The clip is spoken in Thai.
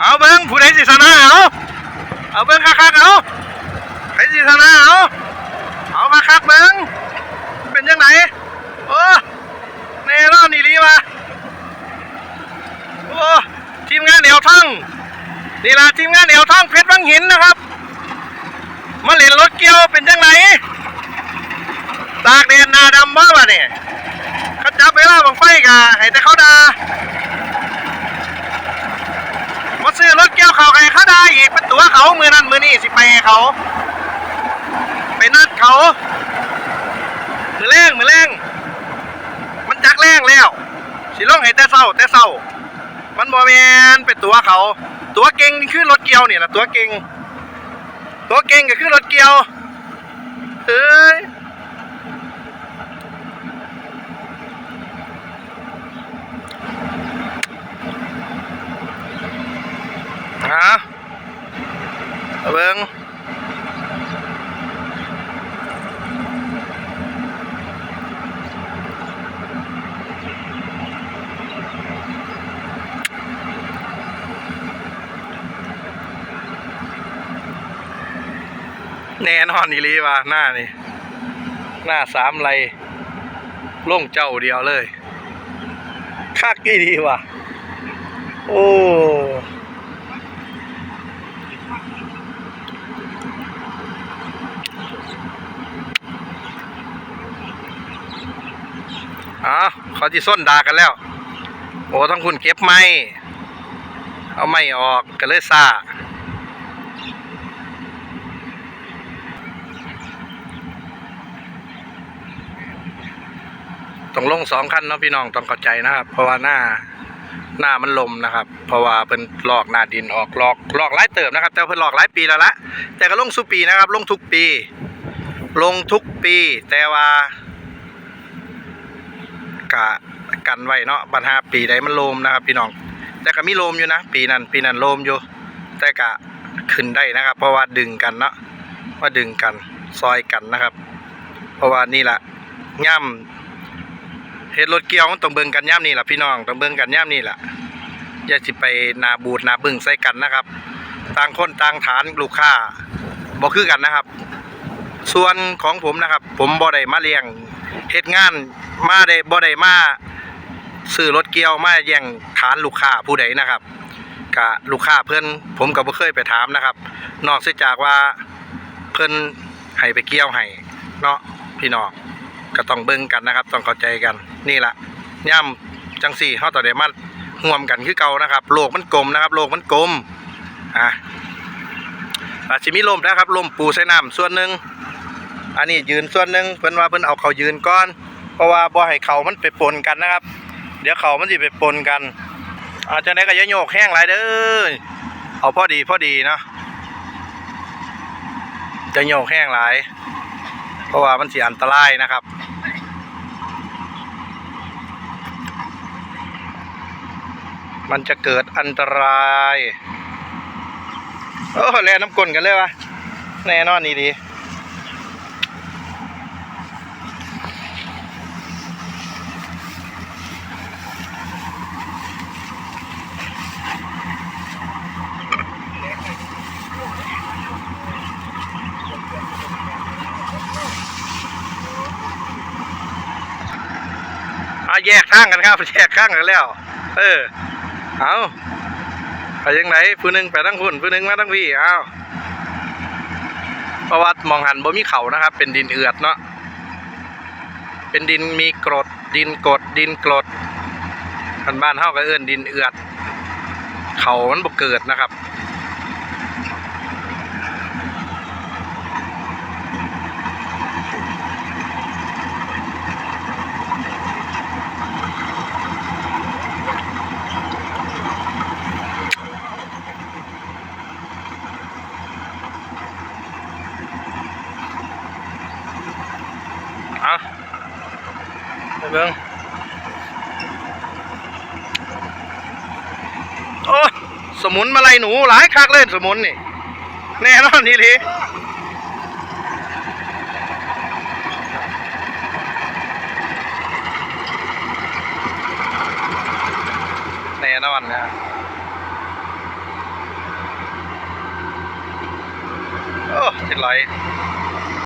เอาเบิ้งผู้ใดสิชนะเอาเอาเบิ้งคักๆเอาใครสิชนะเอาเอาคักๆเบิ้งเป็นยังไงโอ้แน่อนนี่ลีวะโอ้ทีมงานเหนียวท่องนี่ละทีมงานเหนียวท่องเพชรวังหินนะครับมาเล่นรถเกี่ยวเป็นยังไงตากแดดนาดำบ้าวะเนี่ยเขาจับเวลาบังไฟกะให้แต่เขาดาซื้อรถเกี่ยวเขาให้เขาด่าอีกเป็นตัวเขามือนั้นมือนี้สิไปให้ เขา ไปนัดเขามือแรงมือแรงมันจักแรงแล้วสิลงให้แต่เศร้าแต่เศร้า มันบอแมนเป็นตัวเขา ตัวเก่งนี่คือรถเกียวเนี่ยแหละตัวเก่งตัวเก่งก็คือรถเกียวเฮ้ยฮะเอาเบิ้ง แน่นอนอีลีว่ะหน้านี่ หน้าสามไรล่งเจ้าเดียวเลยคักอีดีว่ะ โอ้อ๋อเขาที่ส้นดากันแล้ว โอ้ทั้งคุณเก็บไม้ เอาไม้ออกกันเลยซ่า ต้องลงสองขั้นเนาะพี่น้องต้องเข้าใจนะครับ เพราะว่าหน้าหน้ามันลมนะครับ เพราะว่าเป็นลอกหน้าดินออกลอกลอกหลายเติบนะครับ แต่เพิ่นลอกหลายปีแล้วละแต่ก็ลงสุปีนะครับ ลงทุกปี ลงทุกปี แต่ว่ากะกันไว้เนาะปัญหาปีใดมันโลมนะครับ พี่น้อง แต่ก็มีโลมอยู่นะ ปีนั้น ปีนั้นโลมอยู่ แต่กะขึ้นได้นะครับ เพราะว่าดึงกันเนาะว่าดึงกันซอยกันนะครับ เพราะว่านี่แหละย่ำ เฮ็ดรถเกี่ยวมันต้องเบิ่งกันย่ำนี่แหละพี่น้องต้องเบิ่งกันย่ำนี่แหละอย่าสิไปนาบูดนาบึ้งใส่กันนะครับ ต่างคนต่างฐานลูกค้าบ่คือกันนะครับ ส่วนของผมนะครับ ผมบ่ได้มาเลี้ยงเฮ็ดงานมาได้บ่ได้มาซื้อรถเกี่ยวมาแย่งฐานลูกค้าผู้ใดนะครับกะลูกค้าเพิ่นผมก็บ่เคยไปถามนะครับ นอกเสียจากว่าเพิ่นให้ไปเกี่ยวให้เนาะพี่น้อง ก็ต้องเบิ่งกันนะครับ ต้องเข้าใจกันนี่ละย่ำจังสี่เฮาต้องได้มาร่วมกันคือเก่านะครับโลกมันกลมนะครับโลกมันกลมอะอาจสิมีลมนะครับลมปูใส่น้ำส่วนหนึ่งอันนี้ยืนส่วนหนึ่งเพิ่นว่าเพิ่นเอาเขายืนก่อน เพราะว่าบ่ให้เขามันไปปนกันนะครับ เดี๋ยวเขามันสิไปปนกันอาจจะไหนก็อย่าโยกแห้งหลายเด้อเอาพอดีพอดีเนาะจะโยกแห้งหลาย เพราะว่ามันสิอันตรายนะครับ มันจะเกิดอันตรายโอ้แล่น้ำกลนกันเลยวะแน่นอนนี่ดีอาแยกข้างกันครับแยกข้างกันแล้ว เออ เอาไปยังไหนผู้หนึงไปทั้งคุณผู้หนึงมาทั้งพี่เอาเพราะว่ามองหันบ่มีเขานะครับ เป็นดินเอือดเนาะเป็นดินมีกรด ดินกรดดินกรดบ้านบ้านเฮาก็เอิ้นดินเอือด เขามันบ่เกิดนะครับ เอไปเบิ้งโอ้สมุนมาลัยหนูหลายคักเล่นสมุนนี่ แน่นอนดีทีแน่นอนนะโอ้จิ๋ไหล